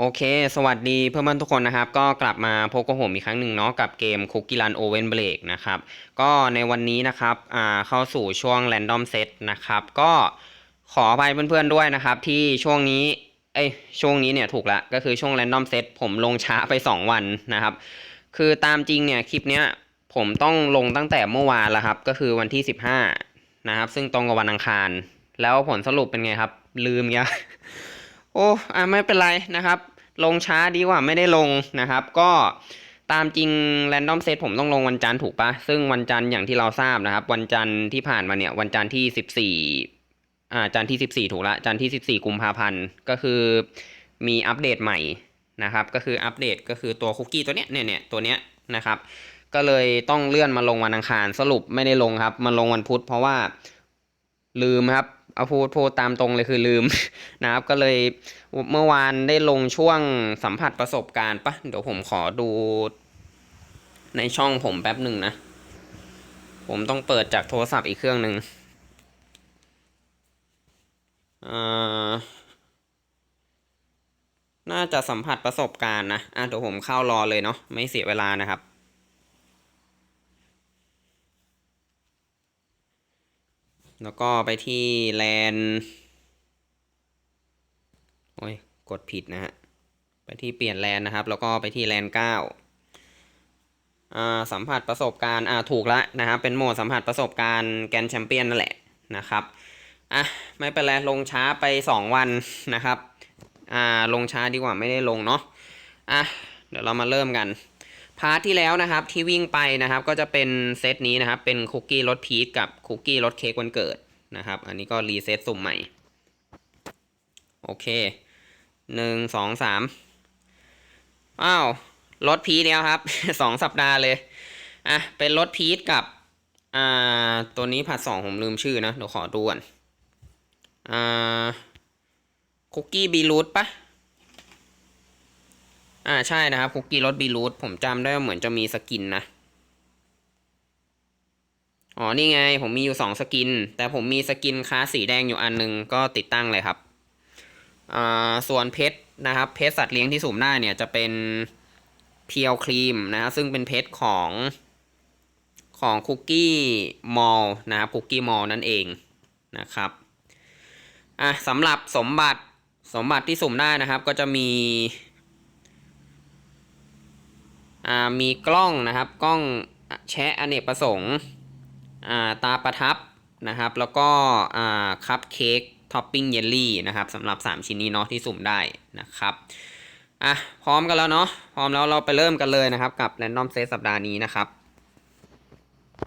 โอเค สวัสดีเพื่อนๆทุกคนนะครับ ก็กลับมาพบกับผมอีกครั้งหนึ่งเนาะกับเกม Cookie Run Oven Break นะครับ ก็ในวันนี้นะครับอ่าเข้าสู่ช่วง Random Set นะครับ ก็ขออภัยเพื่อนๆด้วยนะครับ ที่ช่วงนี้เอ้ยช่วงนี้เนี่ยถูกละก็คือช่วง Random Set ผมลงช้าไป 2 วันนะครับ คือตามจริงเนี่ยคลิปเนี้ยผมต้องลงตั้งแต่เมื่อวานแล้วครับ ก็คือวันที่ 15นะครับ ซึ่งตรงกับวันอังคาร แล้วผลสรุปเป็นไงครับ ลืมย โอ้อะไม่เป็นไรนะครับ ลงช้าดีกว่าไม่ได้ลงนะครับ ก็ตามจริง Random Set ผมต้องลงวันจันทร์ถูกปะซึ่งวันจันทร์อย่างที่เราทราบนะครับ วันจันทร์ที่ผ่านมาเนี่ย วันจันทร์ที่14อ่าจันทร์ที่14ถูกละจันทร์ที่14กุมภาพันธ์ก็คือมีอัปเดตใหม่นะครับ ก็คืออัปเดตก็คือตัวคุกกี้ตัวเนี้ยเนี่ยเนี่ยตัวเนี้ยนะครับ ก็เลยต้องเลื่อนมาลงวันอังคารสรุปไม่ได้ลงครับ มันลงวันพุธเพราะว่าลืมครับ เอาพูดพูดตามตรงเลยคือลืมนะครับ ก็เลยเมื่อวานได้ลงช่วงสัมผัสประสบการณ์ปะเดี๋ยวผมขอดูในช่องผมแป๊บหนึ่งนะ ผมต้องเปิดจากโทรศัพท์อีกเครื่องหนึ่งอ่าน่าจะสัมผัสประสบการณ์นะอะเดี๋ยวผมเข้ารอเลยเนาะไม่เสียเวลานะครับ แล้วก็ไปที่แลนโอ้ย กดผิดนะฮะ ไปที่เปลี่ยนแลนนะครับ แล้วก็ไปที่แลนเก้าอ่าสัมผัสประสบการณ์อ่าถูกแล้วนะครับ เป็นโหมดสัมผัสประสบการณ์แกนแชมเปี้ยนนั่นแหละนะครับ อะ ไม่เป็นไร ลงช้าไป 2 วันนะครับ อ่า ลงช้าดีกว่าไม่ได้ลงเนาะ อะ เดี๋ยวเรามาเริ่มกัน พาร์ทที่แล้วนะครับที่วิ่งไปนะครับ ก็จะเป็นเซตนี้นะครับ เป็นคุกกี้รสพีชกับคุกกี้รสเค้กวันเกิดนะครับ อันนี้ก็รีเซ็ตสุ่มใหม่ โอเคหนึ่งสองสามอ้าวรสพีชแล้วครับสองสัปดาห์เลยอะเป็นรสพีชกับอ่าตัวนี้ผัดสองผมลืมชื่อนะเดี๋ยวขอดูก่อนอ่าคุกกี้บีรูทปะ อ่าใช่นะครับคุกกี้รสบีรูทผมจำได้ว่าเหมือนจะมีสกินนะ อ๋อนี่ไง ผมมีอยู่สองสกิน แต่ผมมีสกินคลาสสีแดงอยู่อันหนึงก็ติดตั้งเลยครับอ่าส่วนเพชรนะครับเพชรสัตว์เลี้ยงที่สุ่มได้เนี่ยจะเป็นเพียวครีมนะครับซึ่งเป็นเพชรของของคุกกี้มอลนะครับคุกกี้มอลนั่นเองนะครับอะสำหรับสมบัติสมบัติที่สุ่มได้นะครับ ก็จะมี มีกล้องนะครับกล้องแชะอเนกประสงค์ตาประทับนะครับ แล้วก็คัพเค้กท็อปปิ้งเยลลี่นะครับสำหรับ 3 ชิ้นนี้เนาะที่สุ่มได้นะครับอะพร้อมกันแล้วเนาะพร้อมแล้วเราไปเริ่มกันเลยนะครับ กับ Random Set สัปดาห์นี้นะครับ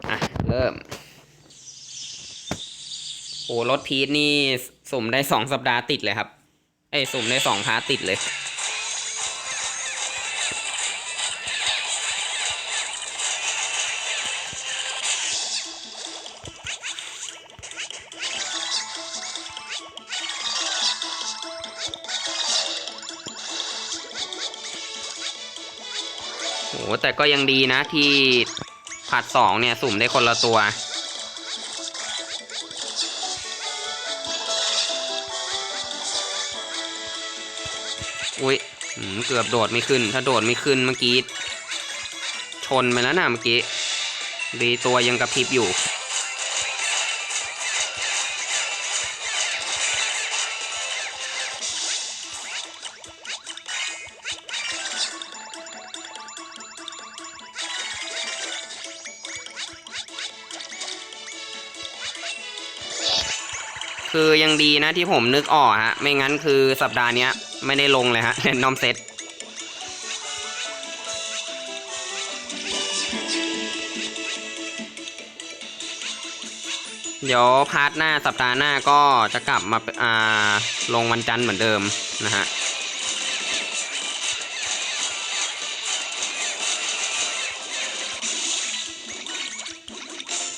อะเริ่มโอ้รถพีทนี่สุ่มได้ 2 สัปดาห์ติดเลยครับ เอ้สุ่มได้ 2 พาร์ติดเลย หแต่ก็ยังดีนะที่ผัดสองเนี่ย สุ่มได้คนละตัว อุ้ยเกือบโดดไม่ขึ้น ถ้าโดดไม่ขึ้นเมื่อกี้ ชนไปแล้วนะเมื่อกี้ ดีตัวยังกระพริบอยู่ คือยังดีนะที่ผมนึกออกฮะ ไม่งั้นคือสัปดาห์นี้ไม่ได้ลงเลยฮะเรนดอมเซตเดี๋ยวพาร์ทหน้าสัปดาห์หน้าก็จะกลับมาอ่าลงวันจันทร์เหมือนเดิมนะฮะ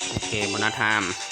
โอเคบนัสไทม์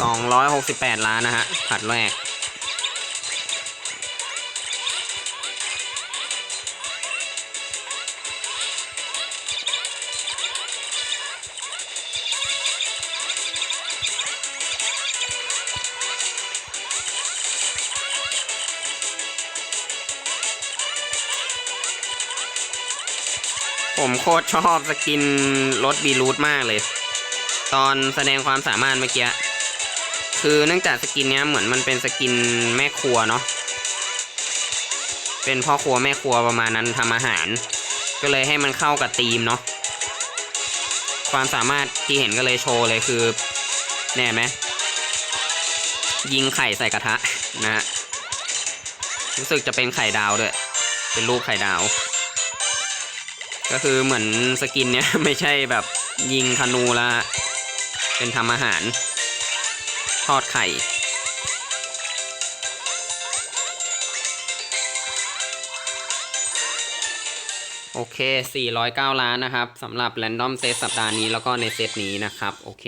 สองร้อยหกสิบแปดล้านนะฮะผัดแรก ผมโคตรชอบสกินรถบีรูทมากเลย ตอนแสดงความสามารถเมื่อกี้ คือเนื่องจากสกินเนี้ยเหมือนมันเป็นสกินแม่ครัวเนาะเป็นพ่อครัวแม่ครัวประมาณนั้นทำอาหาร ก็เลยให้มันเข้ากับธีมเนาะความสามารถที่เห็นก็เลยโชว์เลยคือแน่ไหมยิงไข่ใส่กระทะนะฮะรู้สึกจะเป็นไข่ดาวด้วย เป็นรูปไข่ดาว ก็คือเหมือนสกินเนี้ยไม่ใช่แบบยิงธนูละเป็นทำอาหาร ทอดไข่ โอเค 409 ล้านนะครับสำหรับ Random Set สัปดาห์นี้แล้วก็ในเซตนี้นะครับ โอเค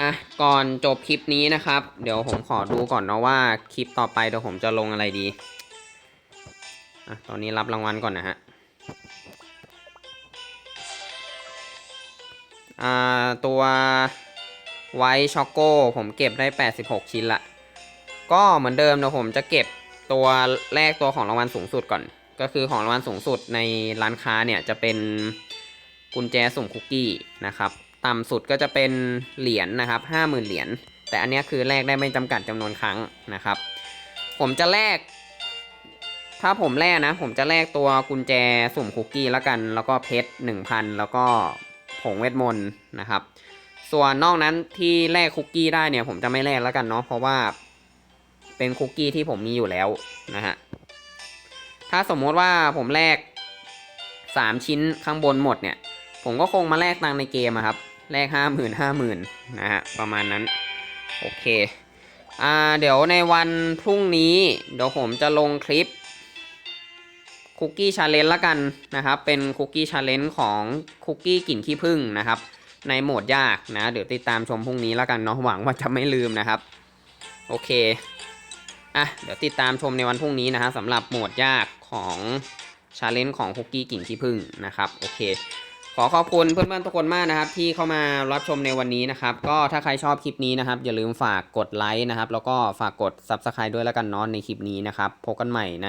อะ ก่อนจบคลิปนี้นะครับ เดี๋ยวผมขอดูก่อนนะว่าคลิปต่อไปเดี๋ยวผมจะลงอะไรดี อะ ตอนนี้รับรางวัลก่อนนะฮะ ตัวไวท์ช็อกโก้ผมเก็บได้ 86 ชิ้นละ ก็เหมือนเดิมเดี๋ยวผมจะเก็บตัวแรกตัวของรางวัลสูงสุดก่อน ก็คือของรางวัลสูงสุดในร้านค้าเนี่ยจะเป็นกุญแจสุ่มคุกกี้นะครับ ต่ำสุดก็จะเป็นเหรียญนะครับห้าหมื่นเหรียญ แต่อันนี้คือแลกได้ไม่จำกัดจำนวนครั้งนะครับ ผมจะแลก ถ้าผมแลกนะ ผมจะแลกตัวกุญแจสุ่มคุกกี้แล้วกัน แล้วก็เพชรหนึ่งพันแล้วก็ ผงเวทมนต์นะครับ ส่วนนอกนั้นที่แลกคุกกี้ได้เนี่ยผมจะไม่แลกแล้วกันเนาะเพราะว่า เป็นคุกกี้ที่ผมมีอยู่แล้วนะฮะถ้าสมมติว่าผมแลกสามชิ้นข้างบนหมดเนี่ย ผมก็คงมาแลกตังในเกมครับ แลกห้าหมื่นห้าหมื่นนะฮะประมาณนั้น โอเคอ่าเดี๋ยวในวันพรุ่งนี้เดี๋ยวผมจะลงคลิป คุกกี้ชาเลนจ์ละกันนะครับ เป็นคุกกี้ชาเลนจ์ของคุกกี้กลิ่นขี้ผึ้งนะครับ ในโหมดยากนะ เดี๋ยวติดตามชมพรุ่งนี้ละกันเนาะหวังว่าจะไม่ลืมนะครับ โอเคอะเดี๋ยวติดตามชมในวันพรุ่งนี้นะฮะสำหรับโหมดยากของชาเลนจ์ของคุกกี้กลิ่นขี้ผึ้งนะครับโอเค ขอขอบคุณเพื่อนๆทุกคนมากนะครับ ที่เข้ามารับชมในวันนี้นะครับ ก็ถ้าใครชอบคลิปนี้นะครับ อย่าลืมฝากกดไลค์นะครับ แล้วก็ฝากกด Subscribe ด้วยแล้วกันเนาะในคลิปนี้นะครับพบกันใหม่ใน